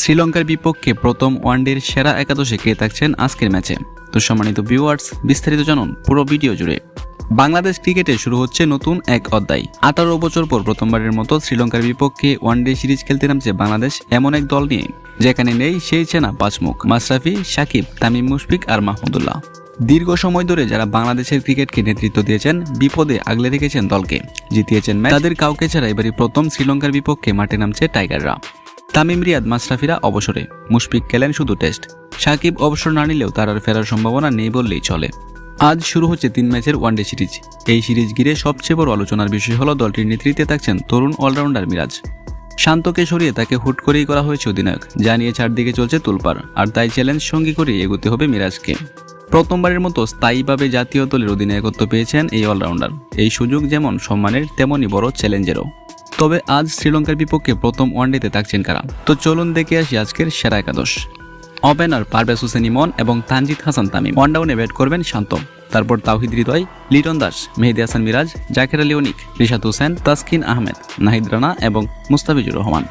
শ্রীলঙ্কার বিপক্ষে প্রথম ওয়ানডের সেরা একাদশে কে থাকছেন আজকের ম্যাচে? তো সম্মানিত ভিউয়ার্স বিস্তারিত জানুন পুরো ভিডিও জুড়ে। বাংলাদেশ ক্রিকেটে শুরু হচ্ছে নতুন এক অধ্যায়। আঠারো বছর পর প্রথমবারের মতো শ্রীলঙ্কার বিপক্ষে ওয়ানডে সিরিজ খেলতে নামছে বাংলাদেশ এমন এক দল নিয়ে, যেখানে নেই সেই চেনা পাঁচমুখ মাশরাফি, সাকিব, তামিম মুশফিক আর মাহমুদুল্লাহ দীর্ঘ সময় ধরে যারা বাংলাদেশের ক্রিকেটকে নেতৃত্ব দিয়েছেন, বিপদে আগলে রেখেছেন দলকে। জিতিয়েছেন ম্যাচ, তাদের কাউকে ছাড়া এবারই প্রথম শ্রীলঙ্কার বিপক্ষে মাঠে নামছে টাইগাররা। তামিম রিয়াদ মাশরাফিরা অবসরে। মুশফিক খেলেন শুধু টেস্ট। সাকিব অবসর না নিলেও তার আর ফেরার সম্ভাবনা নেই বললেই চলে। আজ শুরু হচ্ছে তিন ম্যাচের ওয়ানডে সিরিজ। এই সিরিজ ঘিরে সবচেয়ে বড় আলোচনার বিষয় হলো দলটির নেতৃত্বে থাকছেন তরুণ অলরাউন্ডার মিরাজ। শান্তকে সরিয়ে তাকে হুট করেই করা হয়েছে অধিনায়ক। যা নিয়ে চারদিকে চলছে তুলপার, আর তাই চ্যালেঞ্জ সঙ্গী করে এগোতে হবে মিরাজকে। প্রথমবারের মতো স্থায়ীভাবে জাতীয় দলের অধিনায়কত্ব পেয়েছেন এই অলরাউন্ডার। এই সুযোগ যেমন সম্মানের, তেমনই বড় চ্যালেঞ্জেরও। তবে আজ শ্রীলঙ্কার বিপক্ষে প্রথম ওয়ানডেতে থাকছেন কারা? তো চলুন দেখে আসি আজকের সেরা একাদশ। ওপেনার পারভেজ হোসেন ইমন এবং তানজিদ হাসান তামিম। ওয়ানডাউনে ব্যাট করবেন শান্ত। তারপর তাওহিদ হৃদয়, লিটন দাস, মেহেদি হাসান মিরাজ, জাকের আলী অনিক, রিশাদ হোসেন, তাসকিন আহমেদ, নাহিদ রানা এবং মুস্তাফিজুর রহমান।